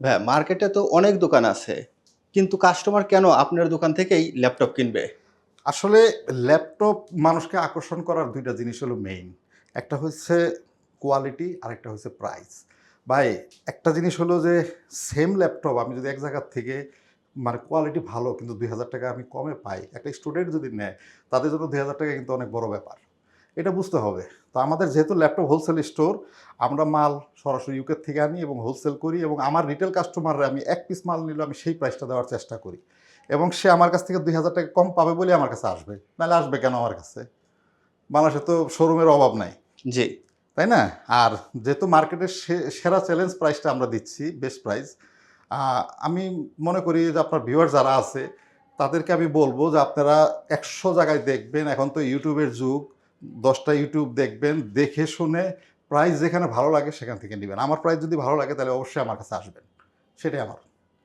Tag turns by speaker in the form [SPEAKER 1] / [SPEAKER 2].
[SPEAKER 1] ভাই মার্কেটে তো অনেক দোকান আছে, কিন্তু কাস্টমার কেন আপনার দোকান থেকেই ল্যাপটপ কিনবে?
[SPEAKER 2] আসলে ল্যাপটপ মানুষকে আকর্ষণ করার দুইটা জিনিস হলো মেইন একটা হচ্ছে কোয়ালিটি আর একটা হচ্ছে প্রাইস ভাই, একটা জিনিস হলো যে সেম ল্যাপটপ আমি যদি এক জায়গার থেকে মানে কোয়ালিটি ভালো, কিন্তু দুই হাজার টাকা আমি কমে পাই, একটা স্টুডেন্ট যদি নেয়, তাদের জন্য দুই হাজার টাকা কিন্তু অনেক বড় ব্যাপার। এটা বুঝতে হবে। তো আমাদের যেহেতু ল্যাপটপ হোলসেল স্টোর আমরা মাল সরাসরি ইউকে থেকে আনি এবং হোলসেল করি এবং আমার রিটেল কাস্টমাররা আমি এক পিস মাল নিলে আমি সেই প্রাইসটা দেওয়ার চেষ্টা করি। এবং সে আমার কাছ থেকে দুই হাজার টাকা কম পাবে বলে আমার কাছে আসবে। নাহলে আসবে কেন আমার কাছে? বাংলাদেশে তো শোরুমের অভাব নাই।
[SPEAKER 1] জি।
[SPEAKER 2] তাই না? আর যেহেতু মার্কেটের সে- সেরা চ্যালেঞ্জ প্রাইসটা আমরা দিচ্ছি বেস্ট প্রাইস আমি মনে করি যে আপনার ভিউয়ার যারা আছে তাদেরকে আমি বলব যে আপনারা একশো জায়গায় দেখবেন এখন তো ইউটিউবের যুগ। দশটা ইউটিউব দেখবেন, দেখে শুনে প্রাইস যেখানে ভালো লাগে সেখান থেকে নেবেন। আমার প্রাইস যদি ভালো লাগে তাহলে অবশ্যই আমার কাছে আসবেন। সেটাই আমার।